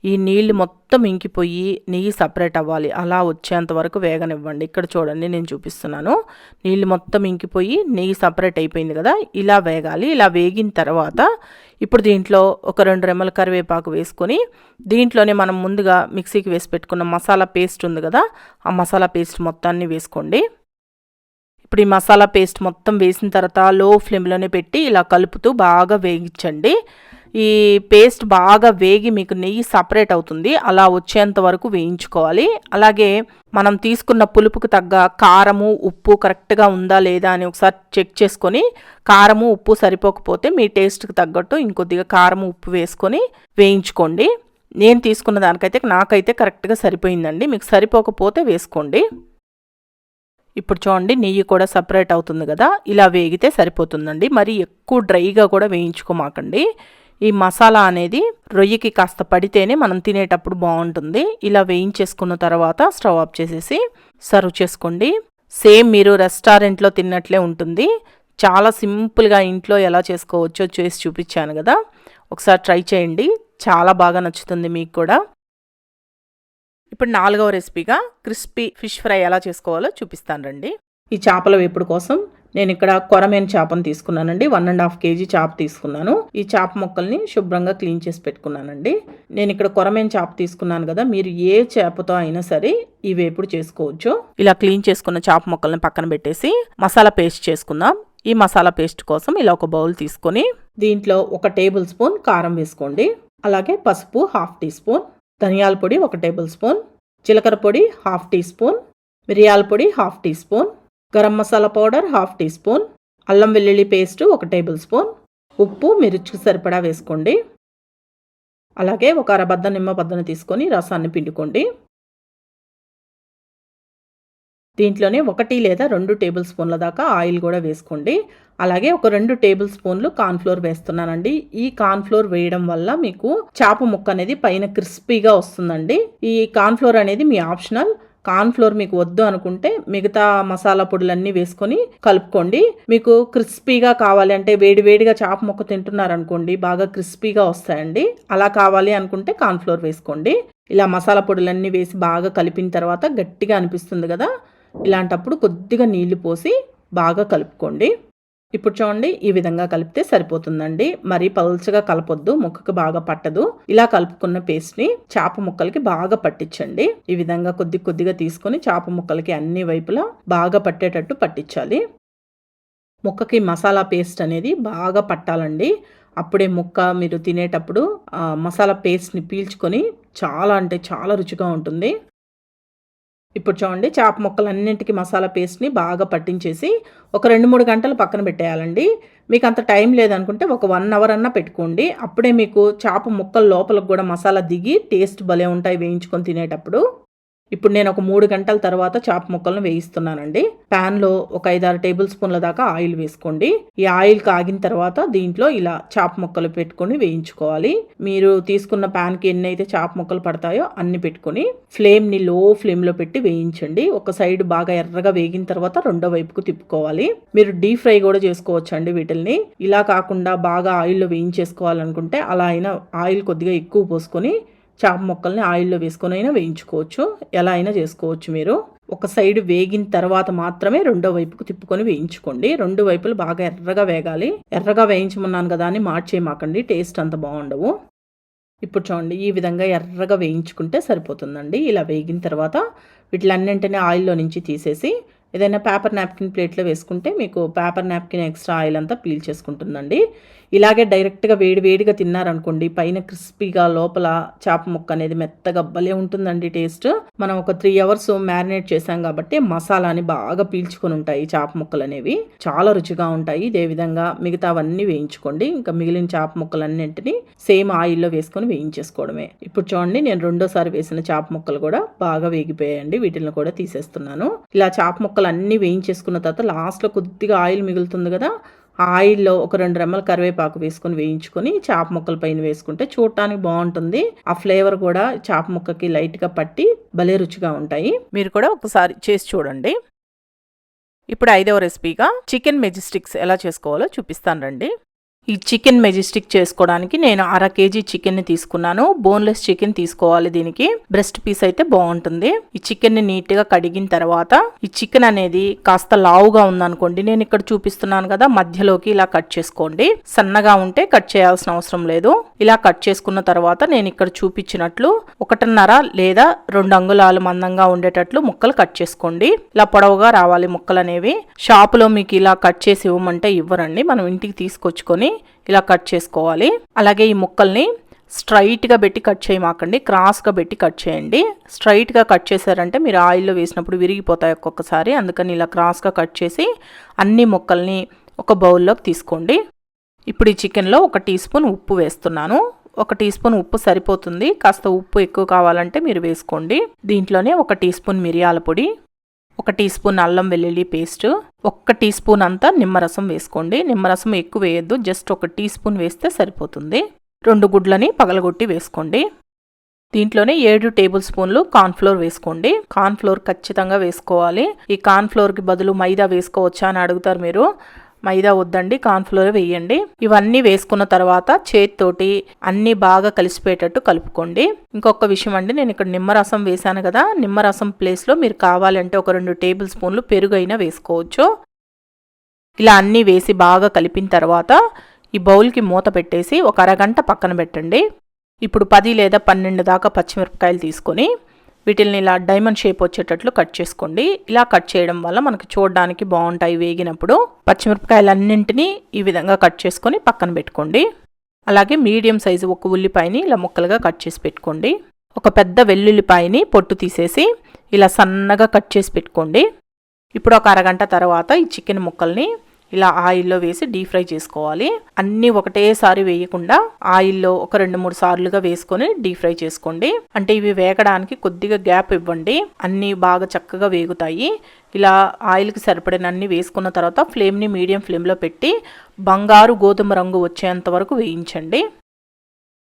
Speaker 1: ఈ నీళ్ళు మొత్తం ఇంకిపోయి నెయ్యి సపరేట్ అవ్వాలి. అలా వచ్చేంత వరకు వేగనివ్వండి. ఇక్కడ చూడండి నేను చూపిస్తున్నాను. నీళ్ళు మొత్తం ఇంకిపోయి నెయ్యి సపరేట్ అయిపోయింది కదా ఇలా వేగాలి. ఇలా వేగిన తర్వాత ఇప్పుడు దీంట్లో ఒక రెండు రెమ్మల కరివేపాకు వేసుకొని దీంట్లోనే మనం ముందుగా మిక్సీకి వేసి పెట్టుకున్న మసాలా పేస్ట్ ఉంది కదా ఆ మసాలా పేస్ట్ మొత్తాన్ని వేసుకోండి. ఇప్పుడు ఈ మసాలా పేస్ట్ మొత్తం వేసిన తర్వాత లో ఫ్లేమ్లోనే పెట్టి ఇలా కలుపుతూ బాగా వేగించండి. ఈ పేస్ట్ బాగా వేగి మీకు నెయ్యి సపరేట్ అవుతుంది. అలా వచ్చేంత వరకు వేయించుకోవాలి. అలాగే మనం తీసుకున్న పులుపుకు తగ్గ కారము ఉప్పు కరెక్ట్గా ఉందా లేదా అని ఒకసారి చెక్ చేసుకొని కారము ఉప్పు సరిపోకపోతే మీ టేస్ట్కి తగ్గట్టు ఇంకొద్దిగా కారము ఉప్పు వేసుకొని వేయించుకోండి. నేను తీసుకున్న దానికైతే నాకైతే కరెక్ట్గా సరిపోయిందండి. మీకు సరిపోకపోతే వేసుకోండి. ఇప్పుడు చూడండి నెయ్యి కూడా సపరేట్ అవుతుంది కదా ఇలా వేగితే సరిపోతుందండి. మరి ఎక్కువ డ్రైగా కూడా వేయించుకోమాకండి. ఈ మసాలా అనేది రొయ్యకి కాస్త పడితేనే మనం తినేటప్పుడు బాగుంటుంది. ఇలా వేయించేసుకున్న తర్వాత స్టవ్ ఆఫ్ చేసేసి సర్వ్ చేసుకోండి. సేమ్ మీరు రెస్టారెంట్లో తిన్నట్లే ఉంటుంది. చాలా సింపుల్గా ఇంట్లో ఎలా చేసుకోవచ్చో చేసి చూపించాను కదా. ఒకసారి ట్రై చేయండి. చాలా బాగా నచ్చుతుంది మీకు కూడా. ఇప్పుడు నాలుగవ రెసిపీగా క్రిస్పీ ఫిష్ ఫ్రై ఎలా చేసుకోవాలో చూపిస్తాను రండి. ఈ చేపల వేపుడు కోసం నేను ఇక్కడ కొరమేన చేపను తీసుకున్నానండి. వన్ అండ్ హాఫ్ కేజీ చేప తీసుకున్నాను. ఈ చేప మొక్కల్ని శుభ్రంగా క్లీన్ చేసి పెట్టుకున్నానండి. నేను ఇక్కడ కొరమేన చేప తీసుకున్నాను కదా మీరు ఏ చేపతో అయినా సరే ఈ వేపుడు చేసుకోవచ్చు. ఇలా క్లీన్ చేసుకున్న చేప మొక్కల్ని పక్కన పెట్టేసి మసాలా పేస్ట్ చేసుకుందాం. ఈ మసాలా పేస్ట్ కోసం ఇలా ఒక బౌల్ తీసుకొని దీంట్లో ఒక టేబుల్ స్పూన్ కారం వేసుకోండి. అలాగే పసుపు హాఫ్ టీ స్పూన్ ధనియాల పొడి ఒక టేబుల్ స్పూన్ జీలకర్ర పొడి హాఫ్ టీ స్పూన్ మిరియాల పొడి half teaspoon garam masala powder half teaspoon అల్లం వెల్లుల్లి పేస్ట్ ఒక టేబుల్ స్పూన్ ఉప్పు మిర్చికి సరిపడా వేసుకోండి. అలాగే ఒక అరబద్ద నిమ్మ బద్దను తీసుకొని రసాన్ని పిండుకోండి. దీంట్లోనే ఒకటి లేదా రెండు టేబుల్ స్పూన్ల దాకా ఆయిల్ కూడా వేసుకోండి. అలాగే ఒక రెండు టేబుల్ స్పూన్లు కార్న్ఫ్లోర్ వేస్తున్నానండి. ఈ కార్న్ఫ్లోర్ వేయడం వల్ల మీకు చేప ముక్క అనేది పైన క్రిస్పీగా వస్తుందండి. ఈ కార్న్ఫ్లోర్ అనేది మీ ఆప్షనల్. కార్న్ఫ్లోర్ మీకు వద్దు అనుకుంటే మిగతా మసాలా పొడులన్నీ వేసుకొని కలుపుకోండి. మీకు క్రిస్పీగా కావాలి అంటే వేడి వేడిగా చేప ముక్క తింటున్నారనుకోండి బాగా క్రిస్పీగా వస్తాయండి. అలా కావాలి అనుకుంటే కార్న్ఫ్లోర్ వేసుకోండి. ఇలా మసాలా పొడులన్నీ వేసి బాగా కలిపిన తర్వాత గట్టిగా అనిపిస్తుంది కదా. ఇలాంటప్పుడు కొద్దిగా నీళ్ళు పోసి బాగా కలుపుకోండి. ఇప్పుడు చూడండి ఈ విధంగా కలిపితే సరిపోతుందండి. మరి పలుచగా కలపొద్దు ముక్కకు బాగా పట్టదు. ఇలా కలుపుకున్న పేస్ట్ని చేప ముక్కలకి బాగా పట్టించండి. ఈ విధంగా కొద్ది కొద్దిగా తీసుకొని చేప ముక్కలకి అన్ని వైపులా బాగా పట్టేటట్టు పట్టించాలి. ముక్కకి మసాలా పేస్ట్ అనేది బాగా పట్టాలండి. అప్పుడే ముక్క మీరు తినేటప్పుడు మసాలా పేస్ట్ని పీల్చుకొని చాలా అంటే చాలా రుచిగా ఉంటుంది. ఇప్పుడు చూడండి చేప ముక్కలన్నింటికి మసాలా పేస్ట్ని బాగా పట్టించేసి ఒక రెండు మూడు గంటలు పక్కన పెట్టేయాలండి. మీకు అంత టైం లేదనుకుంటే ఒక వన్ అవర్ అన్నా పెట్టుకోండి. అప్పుడే మీకు చేప ముక్కల లోపలికి కూడా మసాలా దిగి టేస్ట్ భలే ఉంటాయి వేయించుకొని తినేటప్పుడు. ఇప్పుడు నేను ఒక మూడు గంటల తర్వాత చాప ముక్కలను వేయిస్తున్నానండి. ప్యాన్లో ఒక ఐదారు టేబుల్ స్పూన్ల దాకా ఆయిల్ వేసుకోండి. ఈ ఆయిల్ కాగిన తర్వాత దీంట్లో ఇలా చాప ముక్కలు పెట్టుకొని వేయించుకోవాలి. మీరు తీసుకున్న ప్యాన్కి ఎన్ని అయితే చాప ముక్కలు పడతాయో అన్ని పెట్టుకొని ఫ్లేమ్ని లో ఫ్లేమ్లో పెట్టి వేయించండి. ఒక సైడ్ బాగా ఎర్రగా వేగిన తర్వాత రెండో వైపుకు తిప్పుకోవాలి. మీరు డీప్ ఫ్రై కూడా చేసుకోవచ్చు అండి వీటిల్ని. ఇలా కాకుండా బాగా ఆయిల్లో వేయించేసుకోవాలనుకుంటే అలా అయినా ఆయిల్ కొద్దిగా ఎక్కువ పోసుకొని చాప ముక్కల్ని ఆయిల్లో వేసుకొని అయినా వేయించుకోవచ్చు. ఎలా అయినా చేసుకోవచ్చు మీరు. ఒక సైడ్ వేగిన తర్వాత మాత్రమే రెండో వైపుకు తిప్పుకొని వేయించుకోండి. రెండు వైపులు బాగా ఎర్రగా వేగాలి. ఎర్రగా వేయించమన్నాను కదా అని మార్చేయమాకండి. టేస్ట్ అంత బాగుండవు. ఇప్పుడు చూడండి ఈ విధంగా ఎర్రగా వేయించుకుంటే సరిపోతుందండి. ఇలా వేగిన తర్వాత వీటిలన్నింటినీ ఆయిల్లో నుంచి తీసేసి ఏదైనా పేపర్ నాప్కిన్ ప్లేట్లో వేసుకుంటే మీకు పేపర్ నాప్కిన్ ఎక్స్ట్రా ఆయిల్ అంతా పీల్ చేసుకుంటుందండి. ఇలాగే డైరెక్ట్గా వేడి వేడిగా తిన్నారనుకోండి పైన క్రిస్పీగా లోపల చేప ముక్క అనేది మెత్తగా భలే ఉంటుందండి టేస్ట్. మనం ఒక త్రీ అవర్స్ మ్యారినేట్ చేసాం కాబట్టి మసాలాని బాగా పీల్చుకొని ఉంటాయి చేప ముక్కలు అనేవి. చాలా రుచిగా ఉంటాయి. ఇదే విధంగా మిగతావన్నీ వేయించుకోండి. ఇంకా మిగిలిన చేప ముక్కలన్నింటినీ సేమ్ ఆయిల్లో వేసుకొని వేయించేసుకోవడమే. ఇప్పుడు చూడండి నేను రెండోసారి వేసిన చేప ముక్కలు కూడా బాగా వేగిపోయాయండి. వీటిని కూడా తీసేస్తున్నాను. ఇలా చేప ముక్కలు అన్నీ వేయించేసుకున్న తర్వాత లాస్ట్లో కొద్దిగా ఆయిల్ మిగులుతుంది కదా ఆయిల్లో ఒక రెండు రెమ్మల కరివేపాకు వేసుకొని వేయించుకొని చేప ముక్కల పైన వేసుకుంటే చూడటానికి బాగుంటుంది. ఆ ఫ్లేవర్ కూడా చేప ముక్కకి లైట్గా పట్టి భలే రుచిగా ఉంటాయి. మీరు కూడా ఒకసారి చేసి చూడండి. ఇప్పుడు ఐదవ రెసిపీగా చికెన్ మెజిస్టిక్స్ ఎలా చేసుకోవాలో చూపిస్తాను రండి. ఈ చికెన్ మెజిస్టిక్ చేసుకోవడానికి నేను అర కేజీ చికెన్ని తీసుకున్నాను. బోన్లెస్ చికెన్ తీసుకోవాలి దీనికి. బ్రెస్ట్ పీస్ అయితే బాగుంటుంది. ఈ చికెన్ని నీట్గా కడిగిన తర్వాత ఈ చికెన్ అనేది కాస్త లావుగా ఉందనుకోండి. నేను ఇక్కడ చూపిస్తున్నాను కదా మధ్యలోకి ఇలా కట్ చేసుకోండి. సన్నగా ఉంటే కట్ చేయాల్సిన అవసరం లేదు. ఇలా కట్ చేసుకున్న తర్వాత నేను ఇక్కడ చూపించినట్లు ఒకటిన్నర లేదా రెండు అంగుళాలు మందంగా ఉండేటట్లు ముక్కలు కట్ చేసుకోండి. ఇలా పొడవుగా రావాలి ముక్కలు అనేవి షాపులో మీకు ఇలా కట్ చేసి ఇవ్వమంటే ఇవ్వరండి. మనం ఇంటికి తీసుకొచ్చుకొని ఇలా కట్ చేసుకోవాలి. అలాగే ఈ ముక్కల్ని స్ట్రైట్గా పెట్టి కట్ చేయమాకండి. క్రాస్గా పెట్టి కట్ చేయండి. స్ట్రైట్గా కట్ చేశారంటే మీరు ఆయిల్లో వేసినప్పుడు విరిగిపోతాయి ఒక్కొక్కసారి. అందుకని ఇలా క్రాస్గా కట్ చేసి అన్ని ముక్కల్ని ఒక బౌల్లోకి తీసుకోండి. ఇప్పుడు ఈ చికెన్లో ఒక టీ స్పూన్ ఉప్పు వేస్తున్నాను. ఒక టీ స్పూన్ ఉప్పు సరిపోతుంది. కాస్త ఉప్పు ఎక్కువ కావాలంటే మీరు వేసుకోండి. దీంట్లోనే ఒక టీ స్పూన్ మిరియాల పొడి ఒక టీ స్పూన్ అల్లం వెల్లుల్లి పేస్ట్ ఒక్క టీ స్పూన్ అంతా నిమ్మరసం వేసుకోండి. నిమ్మరసం ఎక్కువ వేయద్దు జస్ట్ ఒక టీ స్పూన్ వేస్తే సరిపోతుంది. రెండు గుడ్లని పగలగొట్టి వేసుకోండి. దీంట్లోనే ఏడు టేబుల్ స్పూన్లు కార్న్ఫ్లోర్ వేసుకోండి. కార్న్ఫ్లోర్ ఖచ్చితంగా వేసుకోవాలి. ఈ కార్న్ఫ్లోర్కి బదులు మైదా వేసుకోవచ్చా అని అడుగుతారు మీరు. మైదా వద్దండి కార్న్ఫ్లోర్ వేయండి. ఇవన్నీ వేసుకున్న తర్వాత చేతితోటి అన్నీ బాగా కలిసిపోయేటట్టు కలుపుకోండి. ఇంకొక విషయం అండి నేను ఇక్కడ నిమ్మరసం వేసాను కదా నిమ్మరసం ప్లేస్లో మీరు కావాలంటే ఒక రెండు టేబుల్ స్పూన్లు పెరుగు అయినా వేసుకోవచ్చు. ఇలా అన్నీ వేసి బాగా కలిపిన తర్వాత ఈ బౌల్కి మూత పెట్టేసి ఒక అరగంట పక్కన పెట్టండి. ఇప్పుడు పది లేదా పన్నెండు దాకా పచ్చిమిరపకాయలు తీసుకొని వీటిల్ని ఇలా డైమండ్ షేప్ వచ్చేటట్లు కట్ చేసుకోండి. ఇలా కట్ చేయడం వల్ల మనకు చూడడానికి బాగుంటాయి వేగినప్పుడు. పచ్చిమిరపకాయలన్నింటినీ ఈ విధంగా కట్ చేసుకొని పక్కన పెట్టుకోండి. అలాగే మీడియం సైజు ఒక ఉల్లిపాయని ఇలా ముక్కలుగా కట్ చేసి పెట్టుకోండి. ఒక పెద్ద వెల్లుల్లిపాయని పొట్టు తీసేసి ఇలా సన్నగా కట్ చేసి పెట్టుకోండి. ఇప్పుడు ఒక అరగంట తర్వాత ఈ చికెన్ ముక్కల్ని ఇలా ఆయిల్లో వేసి డీప్ ఫ్రై చేసుకోవాలి. అన్నీ ఒకటేసారి వేయకుండా ఆయిల్లో ఒక రెండు మూడు సార్లుగా వేసుకొని డీప్ ఫ్రై చేసుకోండి. అంటే ఇవి వేగడానికి కొద్దిగా గ్యాప్ ఇవ్వండి. అన్నీ బాగా చక్కగా వేగుతాయి. ఇలా ఆయిల్కి సరిపడినన్ని వేసుకున్న తర్వాత ఫ్లేమ్ని మీడియం ఫ్లేమ్లో పెట్టి బంగారు గోధుమ రంగు వచ్చేంత వరకు వేయించండి.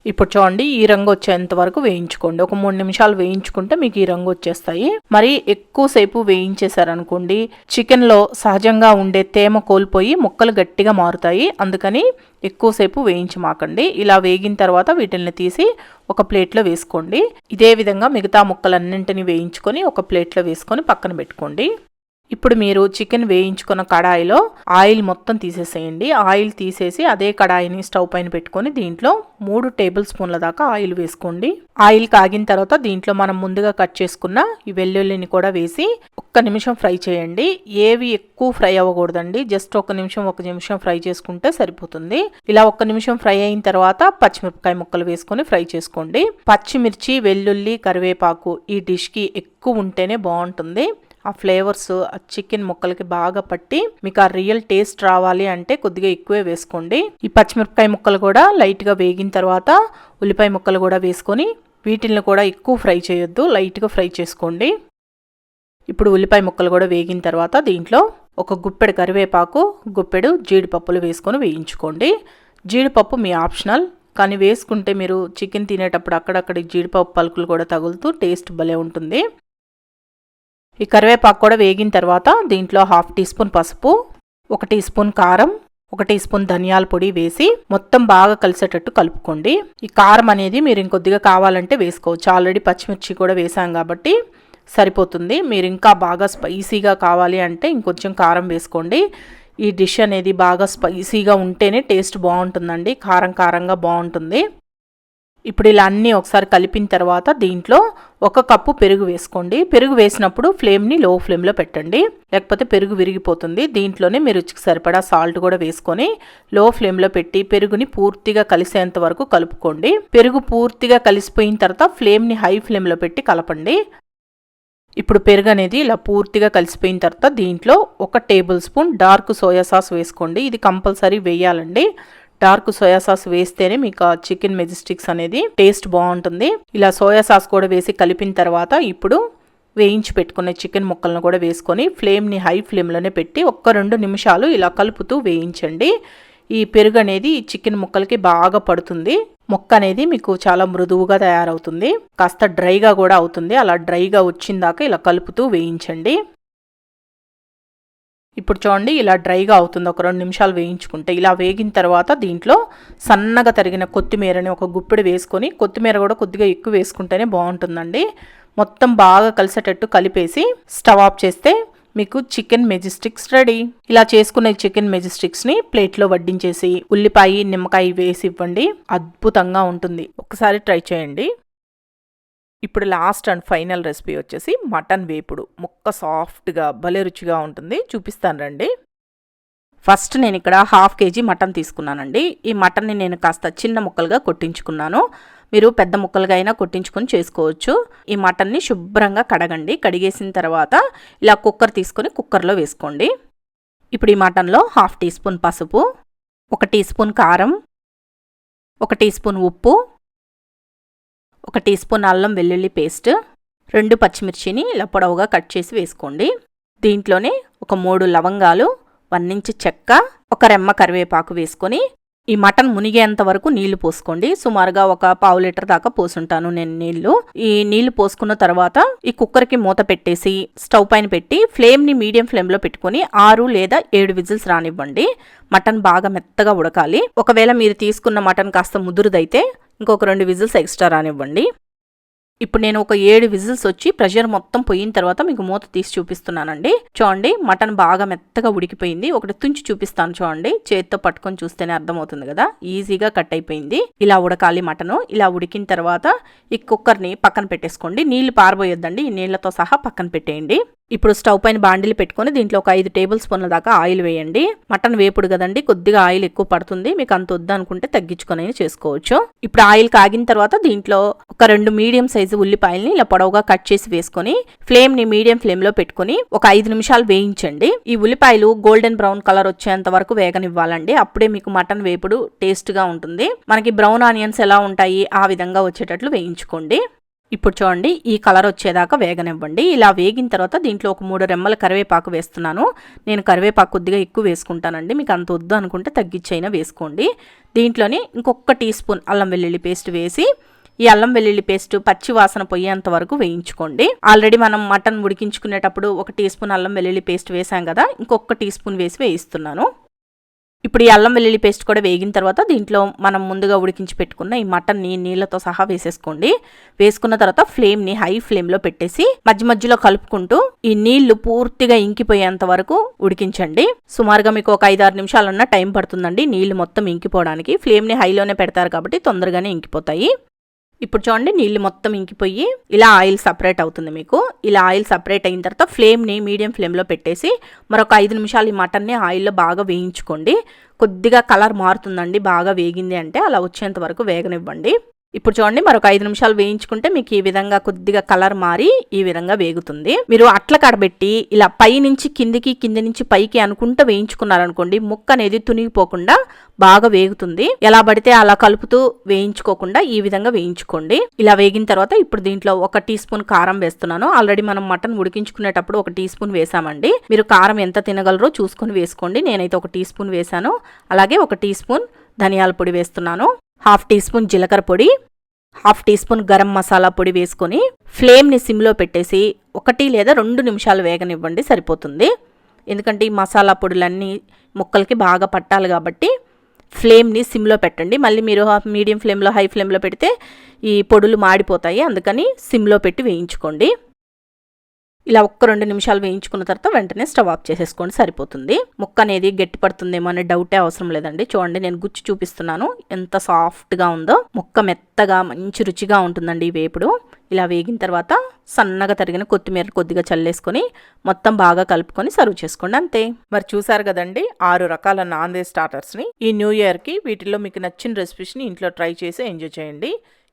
Speaker 1: ఇప్పుడు చూడండి ఈ రంగు వచ్చేంత వరకు వేయించుకోండి. ఒక మూడు నిమిషాలు వేయించుకుంటే మీకు ఈ రంగు వచ్చేస్తాయి. మరి ఎక్కువసేపు వేయించేశారనుకోండి చికెన్లో సహజంగా ఉండే తేమ కోల్పోయి ముక్కలు గట్టిగా మారుతాయి. అందుకని ఎక్కువసేపు వేయించమాకండి ఇలా వేగిన తర్వాత వీటిని తీసి ఒక ప్లేట్లో వేసుకోండి. ఇదే విధంగా మిగతా ముక్కలన్నింటినీ వేయించుకొని ఒక ప్లేట్లో వేసుకొని పక్కన పెట్టుకోండి. ఇప్పుడు మీరు చికెన్ వేయించుకున్న కడాయిలో ఆయిల్ మొత్తం తీసేసేయండి. ఆయిల్ తీసేసి అదే కడాయిని స్టవ్ పైన పెట్టుకొని దీంట్లో మూడు టేబుల్ స్పూన్ల దాకా ఆయిల్ వేసుకోండి. ఆయిల్ కాగిన తర్వాత దీంట్లో మనం ముందుగా కట్ చేసుకున్న ఈ వెల్లుల్లిని కూడా వేసి ఒక్క నిమిషం ఫ్రై చేయండి. ఏవి ఎక్కువ ఫ్రై అవ్వకూడదండి. జస్ట్ ఒక నిమిషం ఒక నిమిషం ఫ్రై చేసుకుంటే సరిపోతుంది. ఇలా ఒక్క నిమిషం ఫ్రై అయిన తర్వాత పచ్చిమిరపకాయ ముక్కలు వేసుకొని ఫ్రై చేసుకోండి. పచ్చిమిర్చి వెల్లుల్లి కరివేపాకు ఈ డిష్కి ఎక్కువ ఉంటేనే బాగుంటుంది. ఆ ఫ్లేవర్స్ ఆ చికెన్ ముక్కలకి బాగా పట్టి మీకు ఆ రియల్ టేస్ట్ రావాలి అంటే కొద్దిగా ఎక్కువే వేసుకోండి. ఈ పచ్చిమిరపకాయ ముక్కలు కూడా లైట్గా వేగిన తర్వాత ఉల్లిపాయ ముక్కలు కూడా వేసుకొని వీటిని కూడా ఎక్కువ ఫ్రై చేయొద్దు లైట్గా ఫ్రై చేసుకోండి. ఇప్పుడు ఉల్లిపాయ ముక్కలు కూడా వేగిన తర్వాత దీంట్లో ఒక గుప్పెడు కరివేపాకు గుప్పెడు జీడిపప్పులు వేసుకొని వేయించుకోండి. జీడిపప్పు మీ ఆప్షనల్ కానీ వేసుకుంటే మీరు చికెన్ తినేటప్పుడు అక్కడక్కడ జీడిపప్పు పలుకులు కూడా తగులుతూ టేస్ట్ భలే ఉంటుంది. ఈ కరివేపాకు కూడా వేగిన తర్వాత దీంట్లో హాఫ్ టీ స్పూన్ పసుపు ఒక టీ స్పూన్ కారం ఒక టీ స్పూన్ ధనియాల పొడి వేసి మొత్తం బాగా కలిసేటట్టు కలుపుకోండి. ఈ కారం అనేది మీరు ఇంకొద్దిగా కావాలంటే వేసుకోవచ్చు. ఆల్రెడీ పచ్చిమిర్చి కూడా వేసాం కాబట్టి సరిపోతుంది. మీరు ఇంకా బాగా స్పైసీగా కావాలి అంటే ఇంకొంచెం కారం వేసుకోండి. ఈ డిష్ అనేది బాగా స్పైసీగా ఉంటేనే టేస్ట్ బాగుంటుందండి. కారం కారంగా బాగుంటుంది. ఇప్పుడు ఇలా అన్నీ ఒకసారి కలిపిన తర్వాత దీంట్లో ఒక కప్పు పెరుగు వేసుకోండి. పెరుగు వేసినప్పుడు ఫ్లేమ్ని లో ఫ్లేమ్లో పెట్టండి. లేకపోతే పెరుగు విరిగిపోతుంది. దీంట్లోనే మీరు రుచికి సరిపడా సాల్ట్ కూడా వేసుకొని లో ఫ్లేమ్లో పెట్టి పెరుగుని పూర్తిగా కలిసేంత వరకు కలుపుకోండి. పెరుగు పూర్తిగా కలిసిపోయిన తర్వాత ఫ్లేమ్ని హై ఫ్లేమ్లో పెట్టి కలపండి. ఇప్పుడు పెరుగు అనేది ఇలా పూర్తిగా కలిసిపోయిన తర్వాత దీంట్లో ఒక tablespoon dark soya sauce వేసుకోండి. ఇది కంపల్సరీ వేయాలండి. డార్క్ సోయా సాస్ వేస్తేనే మీకు ఆ చికెన్ మెజిస్టిక్స్ అనేది టేస్ట్ బాగుంటుంది. ఇలా సోయా సాస్ కూడా వేసి కలిపిన తర్వాత ఇప్పుడు వేయించి పెట్టుకునే చికెన్ ముక్కలను కూడా వేసుకొని ఫ్లేమ్ని హై ఫ్లేమ్లోనే పెట్టి ఒక్క రెండు నిమిషాలు ఇలా కలుపుతూ వేయించండి. ఈ పెరుగు అనేది చికెన్ ముక్కలకి బాగా పడుతుంది. ముక్క అనేది మీకు చాలా మృదువుగా తయారవుతుంది. కాస్త డ్రైగా కూడా అవుతుంది. అలా డ్రైగా వచ్చిందాక ఇలా కలుపుతూ వేయించండి. ఇప్పుడు చూడండి ఇలా డ్రైగా అవుతుంది. ఒక రెండు నిమిషాలు వేయించుకుంటే ఇలా వేగిన తర్వాత దీంట్లో సన్నగా తరిగిన కొత్తిమీరని ఒక గుప్పెడు వేసుకొని కొత్తిమీర కూడా కొద్దిగా ఎక్కువ వేసుకుంటేనే బాగుంటుందండి. మొత్తం బాగా కలిసేటట్టు కలిపేసి స్టవ్ ఆఫ్ చేస్తే మీకు చికెన్ మెజిస్టిక్స్ రెడీ. ఇలా చేసుకున్న చికెన్ మెజిస్టిక్స్ని ప్లేట్లో వడ్డించేసి ఉల్లిపాయ నిమ్మకాయ వేసి ఇవ్వండి. అద్భుతంగా ఉంటుంది. ఒకసారి ట్రై చేయండి. ఇప్పుడు లాస్ట్ అండ్ ఫైనల్ రెసిపీ వచ్చేసి మటన్ వేపుడు. ముక్క సాఫ్ట్గా భలే రుచిగా ఉంటుంది. చూపిస్తాను రండి. ఫస్ట్ నేను ఇక్కడ హాఫ్ కేజీ మటన్ తీసుకున్నానండి. ఈ మటన్ని నేను కాస్త చిన్న ముక్కలుగా కొట్టించుకున్నాను. మీరు పెద్ద ముక్కలుగా అయినా కొట్టించుకొని చేసుకోవచ్చు. ఈ మటన్ని శుభ్రంగా కడగండి. కడిగేసిన తర్వాత ఇలా కుక్కర్ తీసుకొని కుక్కర్లో వేసుకోండి. ఇప్పుడు ఈ మటన్లో హాఫ్ టీ స్పూన్ పసుపు ఒక టీ స్పూన్ కారం ఒక టీ స్పూన్ ఉప్పు ఒక టీ స్పూన్ అల్లం వెల్లుల్లి పేస్ట్ రెండు పచ్చిమిర్చిని ఇలా పొడవుగా కట్ చేసి వేసుకోండి. దీంట్లోనే ఒక మూడు లవంగాలు వన్ ఇంచ్ చెక్క ఒక రెమ్మ కరివేపాకు వేసుకొని ఈ మటన్ మునిగేంత వరకు నీళ్ళు పోసుకోండి. సుమారుగా ఒక పావు లీటర్ దాకా పోసుంటాను నేను నీళ్ళు. ఈ నీళ్ళు పోసుకున్న తర్వాత ఈ కుక్కర్కి మూత పెట్టేసి స్టవ్ పైన పెట్టి ఫ్లేమ్ని మీడియం ఫ్లేమ్లో పెట్టుకొని ఆరు లేదా ఏడు విజిల్స్ రానివ్వండి. మటన్ బాగా మెత్తగా ఉడకాలి. ఒకవేళ మీరు తీసుకున్న మటన్ కాస్త ముదురుదైతే ఇంకొక రెండు విజిల్స్ ఎక్స్ట్రా రానివ్వండి. ఇప్పుడు నేను ఒక ఏడు విజిల్స్ వచ్చి ప్రెషర్ మొత్తం పోయిన తర్వాత మీకు మూత తీసి చూపిస్తున్నానండి. చూడండి మటన్ బాగా మెత్తగా ఉడికిపోయింది. ఒకటి తుంచి చూపిస్తాను చూడండి. చేతితో పట్టుకొని చూస్తేనే అర్థమవుతుంది కదా. ఈజీగా కట్ అయిపోయింది. ఇలా ఉడకాలి మటను. ఇలా ఉడికిన తర్వాత ఈ కుక్కర్ని పక్కన పెట్టేసుకోండి. నీళ్ళు పారబోయొద్దండి. ఈ నీళ్ళతో సహా పక్కన పెట్టేయండి. ఇప్పుడు స్టవ్ పైన బాండిలు పెట్టుకొని దీంట్లో ఒక ఐదు టేబుల్ స్పూన్ల దాకా ఆయిల్ వేయండి. మటన్ వేపుడు కదండి కొద్దిగా ఆయిల్ ఎక్కువ పడుతుంది. మీకు అంత వద్దు అనుకుంటే తగ్గించుకొని చేసుకోవచ్చు. ఇప్పుడు ఆయిల్ కాగిన తర్వాత దీంట్లో ఒక రెండు మీడియం సైజు ఉల్లిపాయల్ని ఇలా పొడవుగా కట్ చేసి వేసుకొని ఫ్లేమ్ని మీడియం ఫ్లేమ్లో పెట్టుకుని ఒక ఐదు నిమిషాలు వేయించండి. ఈ ఉల్లిపాయలు గోల్డెన్ బ్రౌన్ కలర్ వచ్చేంత వరకు వేగనివ్వాలండి. అప్పుడే మీకు మటన్ వేపుడు టేస్ట్గా ఉంటుంది. మనకి బ్రౌన్ ఆనియన్స్ ఎలా ఉంటాయి ఆ విధంగా వచ్చేటట్లు వేయించుకోండి. ఇప్పుడు చూడండి ఈ కలర్ వచ్చేదాకా వేగనివ్వండి. ఇలా వేగిన తర్వాత దీంట్లో ఒక మూడు రెమ్మల కరివేపాకు వేస్తున్నాను. నేను కరివేపాకు కొద్దిగా ఎక్కువ వేసుకుంటానండి. మీకు అంత వద్దు అనుకుంటే తగ్గించైనా వేసుకోండి. దీంట్లోని ఇంకొక టీ స్పూన్ అల్లం వెల్లుల్లి పేస్ట్ వేసి ఈ అల్లం వెల్లుల్లి పేస్ట్ పచ్చి వాసన పోయేంత వరకు వేయించుకోండి. ఆల్రెడీ మనం మటన్ ఉడికించుకునేటప్పుడు ఒక టీ స్పూన్ అల్లం వెల్లుల్లి పేస్ట్ వేసాం కదా ఇంకొక టీ స్పూన్ వేసి వేయిస్తున్నాను. ఇప్పుడు ఈ అల్లం వెల్లుల్లి పేస్ట్ కూడా వేగిన తర్వాత దీంట్లో మనం ముందుగా ఉడికించి పెట్టుకున్న ఈ మటన్ని నీళ్ళతో సహా వేసేసుకోండి. వేసుకున్న తర్వాత ఫ్లేమ్ని హై ఫ్లేమ్లో పెట్టేసి మధ్య మధ్యలో కలుపుకుంటూ ఈ నీళ్ళు పూర్తిగా ఇంకిపోయేంత వరకు ఉడికించండి. సుమారుగా మీకు ఒక ఐదారు నిమిషాలన్నా టైం పడుతుందండి నీళ్ళు మొత్తం ఇంకిపోవడానికి. ఫ్లేమ్ని హైలోనే పెడతారు కాబట్టి తొందరగానే ఇంకిపోతాయి. ఇప్పుడు చూడండి నీళ్ళు మొత్తం ఇంకిపోయి ఇలా ఆయిల్ సపరేట్ అవుతుంది మీకు. ఇలా ఆయిల్ సపరేట్ అయిన తర్వాత ఫ్లేమ్ని మీడియం ఫ్లేమ్లో పెట్టేసి మరొక ఐదు నిమిషాలు ఈ మటన్ని ఆయిల్లో బాగా వేయించుకోండి. కొద్దిగా కలర్ మారుతుందండి బాగా వేగింది అంటే అలా వచ్చేంత వరకు వేగనివ్వండి. ఇప్పుడు చూడండి మరొక ఐదు నిమిషాలు వేయించుకుంటే మీకు ఈ విధంగా కొద్దిగా కలర్ మారి ఈ విధంగా వేగుతుంది. మీరు అట్ల కడబెట్టి ఇలా పై నుంచి కిందికి కింది నుంచి పైకి అనుకుంటూ వేయించుకున్నారనుకోండి ముక్క అనేది తునిగిపోకుండా బాగా వేగుతుంది. ఎలా పడితే అలా కలుపుతూ వేయించుకోకుండా ఈ విధంగా వేయించుకోండి. ఇలా వేగిన తర్వాత ఇప్పుడు దీంట్లో ఒక టీ స్పూన్ కారం వేస్తున్నాను. ఆల్రెడీ మనం మటన్ ఉడికించుకునేటప్పుడు ఒక టీ స్పూన్ వేసామండి. మీరు కారం ఎంత తినగలరో చూసుకొని వేసుకోండి. నేనైతే ఒక టీ స్పూన్ వేసాను అలాగే ఒక టీ స్పూన్ ధనియాల పొడి వేస్తున్నాను. హాఫ్ టీ స్పూన్ జీలకర్ర పొడి half teaspoon garam masala పొడి వేసుకొని ఫ్లేమ్ని సిమ్లో పెట్టేసి ఒకటి లేదా రెండు నిమిషాలు వేగనివ్వండి సరిపోతుంది. ఎందుకంటే ఈ మసాలా పొడులన్నీ ముక్కలకి బాగా పట్టాలి కాబట్టి ఫ్లేమ్ని సిమ్లో పెట్టండి. మళ్ళీ మీరు మీడియం ఫ్లేమ్లో హై ఫ్లేమ్లో పెడితే ఈ పొడులు మాడిపోతాయి అందుకని సిమ్లో పెట్టి వేయించుకోండి. ఇలా ఒక్క రెండు నిమిషాలు వేయించుకున్న తర్వాత వెంటనే స్టవ్ ఆఫ్ చేసేసుకోండి సరిపోతుంది. ముక్క అనేది గట్టి పడుతుందేమో అనే డౌటే అవసరం లేదండి. చూడండి నేను గుచ్చి చూపిస్తున్నాను. ఎంత సాఫ్ట్గా ఉందో. ముక్క మెత్తగా మంచి రుచిగా ఉంటుందండి ఈ వేపుడు. ఇలా వేగిన తర్వాత సన్నగా తరిగిన కొత్తిమీర కొద్దిగా చల్లేసుకొని మొత్తం బాగా కలుపుకొని సర్వ్ చేసుకోండి అంతే. మరి చూసారు కదండి ఆరు రకాల నాన్ వెజ్ స్టార్టర్స్ని ఈ న్యూ ఇయర్కి వీటిల్లో మీకు నచ్చిన రెసిపీస్ని ఇంట్లో ట్రై చేసి ఎంజాయ్ చేయండి.